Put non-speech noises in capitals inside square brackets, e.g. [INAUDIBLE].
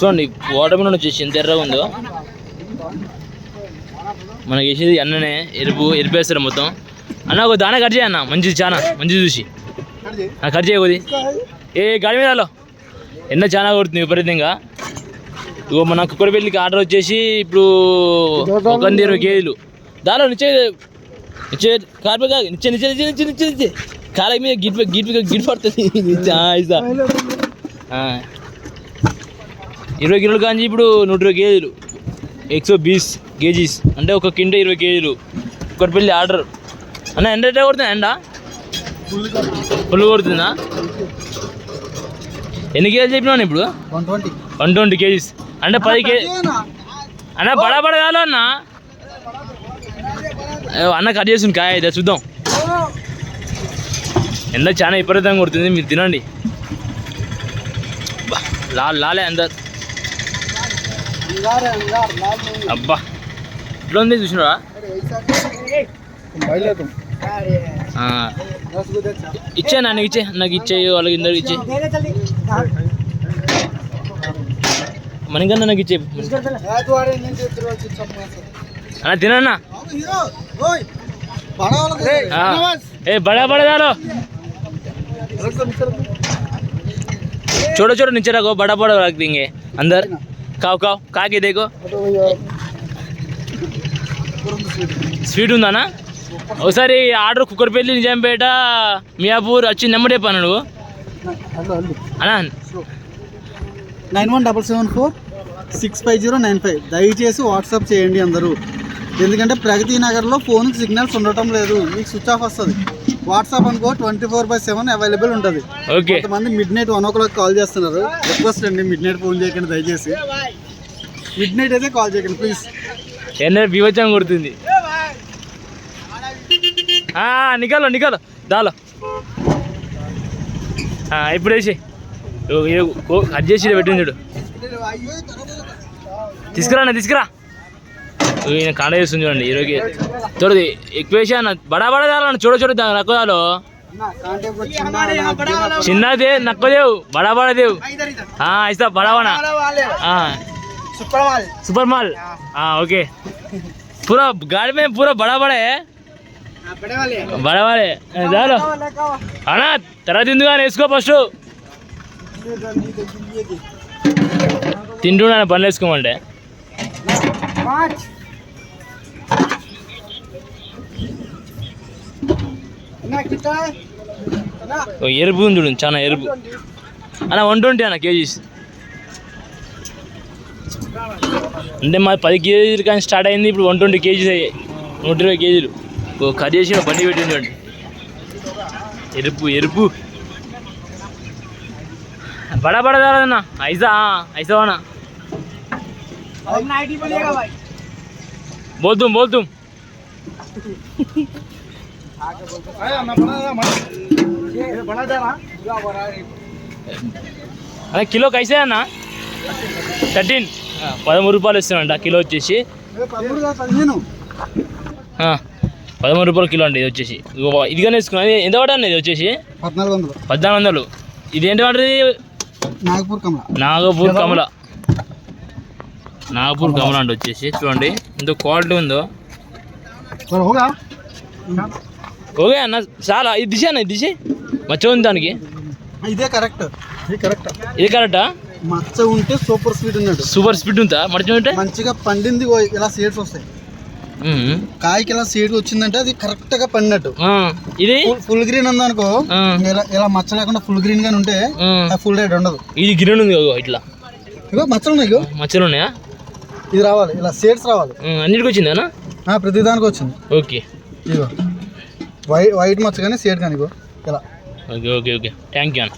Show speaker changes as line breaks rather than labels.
చూడండి water melon వచ్చేసి ఎంత ఎర్రగా ఉందో. మనకి వేసేది అన్ననే ఎరుపు ఎరుపు మొత్తం. అన్న ఒక దాన కట్ చేయన్న మంచిది చాలా మంచిది చూసి. కట్ చేయకొది ఏ గాడి మీద హలో. ఎండ చాలా కొడుతుంది విపరీతంగా. ఇగో మన కుక్కడపల్లికి ఆర్డర్ వచ్చేసి ఇప్పుడు ఒక వంద ఇరవై కేజీలు. దానిలో నిచ్చే నిచ్చే కార్పే కాదు నిచ్చే నిచ్చే నిచ్చే నిచ్చే నిచ్చే నిచ్చే. మీద గిట్ గిట్ గిట్ పడుతుంది. [LAUGHS] ఇస్తా. ఇరవై కిలోలు కాంచి ఇప్పుడు నూట ఇరవై కేజీలు. ఎక్సో బీస్ కేజీస్ అంటే ఒక కింట ఇరవై కేజీలు. ఒకటి పెళ్ళి ఆర్డర్. అన్న ఎండ ఎట్లా కొడుతుంది ఎండ ఫుల్ కొడుతుందా? ఎన్ని కేజీలు చెప్పినావు ఇప్పుడు? One twenty kgs. అంటే పది కేజీ అన్న బడా బడ కాదు అన్న. అన్న కట్ చేసింది కాయ అయితే చూద్దాం. ఎండ చాలా విపరీతంగా కొడుతుంది మీరు తినండి. లాల్ లాలే అందరు. అబ్బా ఇట్లా ఉంది చూసినారా ఇచ్చే నాకు ఇచ్చే నాకు ఇచ్చే వాళ్ళకి ఇందరికి ఇచ్చే మనకన్నా నాకు ఇచ్చే అన్న తినన్నా हाँ। ए बड़ा बड़ा डालो छोड़ो छोड़ो नीचे रखो बड़ा बड़ा रख देंगे अंदर కావు కావు. కాకి దేకు? స్వీట్ ఉందానా? ఒకసారి ఆర్డర్ కుక్కర్పల్లి నిజాంపేట మియాపూర్ వచ్చి నెంబర్ చెప్పాను నువ్వు అన్నా.
Nine one double seven four six five zero nine five. దయచేసి వాట్సాప్ చేయండి అందరూ. ఎందుకంటే ప్రగతి నగర్లో ఫోన్ సిగ్నల్స్ ఉండటం లేదు. మీకు స్విచ్ ఆఫ్ వస్తుంది. వాట్సాప్ అనుకో twenty four by seven available ఉంటుంది.
ఓకే.
కొంతమంది midnight one o'clock call చేస్తున్నారు. రిక్వెస్ట్ అండి మిడ్ నైట్ ఫోన్ చేయకండి దయచేసి. మిడ్ నైట్ అయితే కాల్ చేయకండి ప్లీజ్.
ఎన్న వివచం కొడుతుంది. Niccolo Niccolo దాలో. ఇప్పుడు వేసి. కట్ చేసి పెట్టింది చూడు. తీసుకురా తీసుకురా. ఈయన కాండ చేస్తుంది చూడండి ఈరోజు చూడదు ఎక్కువ వేసి అన్న బడా బడా దాలో చూడ చూడ నక్కువ దాలో చిన్నదే నక్కువ దేవు బడా బడా దేవు ఆ, ఇస్తా బడా బడా ఆ, सुपर माल हाँ ओके पूरा गाड़ी में पूरा बड़ा बड़ा है बड़ा वाले चलो అన్నా తర్వాత తిందుగా వేసుకో ఫస్ట్ తింటున్నాను పనులు వేసుకోమంటే ఎరుపు ఉంది చూడు చాలా ఎరుపు అన్న వన్ ట్వంటీ అన్న కేజీస్ అంటే మాది పది కేజీలు కానీ స్టార్ట్ అయింది ఇప్పుడు వన్ ట్వంటీ కేజీస్ అయ్యాయి నూట ఇరవై కేజీలు ఓ కట్ చేసి ఒక బండి పెట్టింది చూడండి ఎరుపు ఎరుపు బడా బడా దాదన్న ఐసా ఐసా వానా बोलतुम बोलतुम [LAUGHS] అదే కిలో కైసే అన్న? థర్టీన్. పదమూడు రూపాయలు ఇస్తానంట కిలో వచ్చేసి. ఆ, పదమూడు రూపాయలు కిలో అండి ఇది వచ్చేసి. ఇదిగో ఇదిగానే వేసుకున్నాను ఎంత పడ్డా ఇది వచ్చేసి?
పద్నాలుగు వందలు.
పద్నాలుగు వందలు ఇది? ఏంటి పడుతుంది
నాగపూర్ కమల.
నాగపూర్ కమల. నాగపూర్ కమల అంటే వచ్చేసి. చూడండి. ఎంత క్వాలిటీ ఉందో. ఓకే అన్న చాలా ఇది దిశ అన్న ఇది దిశ? మచ్చ ఉంది దానికి.
ఇదే కరెక్ట్ ఇది కరెక్ట్
ఇది కరెక్టా
మచ్చ ఉంటే సూపర్ స్వీట్ ఉన్నాడు
సూపర్ స్పీడ్ ఉందా? మర్చి ఉంటే?
మంచిగా పండింది ఇలా సీడ్స్ వస్తాయి. కాయకి ఇలా సీడ్ వచ్చిందంటే అది కరెక్ట్గా పండినట్టు.
ఇది?
ఫుల్- గ్రీన్ ఉందనుకో
ఆ,
ఇలా మచ్చ లేకుండా ఫుల్ గ్రీన్ గానే ఉంటే ఫుల్ రేట్ ఉండదు.
ఇది గిన్నె ఉంది ఇట్లా.
ఇగో మచ్చలు ఉన్నాయి
మచ్చలు ఉన్నాయా?
ఇది రావాలి ఇలా సీడ్స్ రావాలి.
అన్నిటికి వచ్చిందా
ఆ, ప్రతి దానికి వచ్చింది.
ఓకే.
ఇగో. వైట్ వైట్ మచ్చ కానీ సేడ్ కానీ ఇగో. ఇలా.
Okay okay okay thank you అన్న.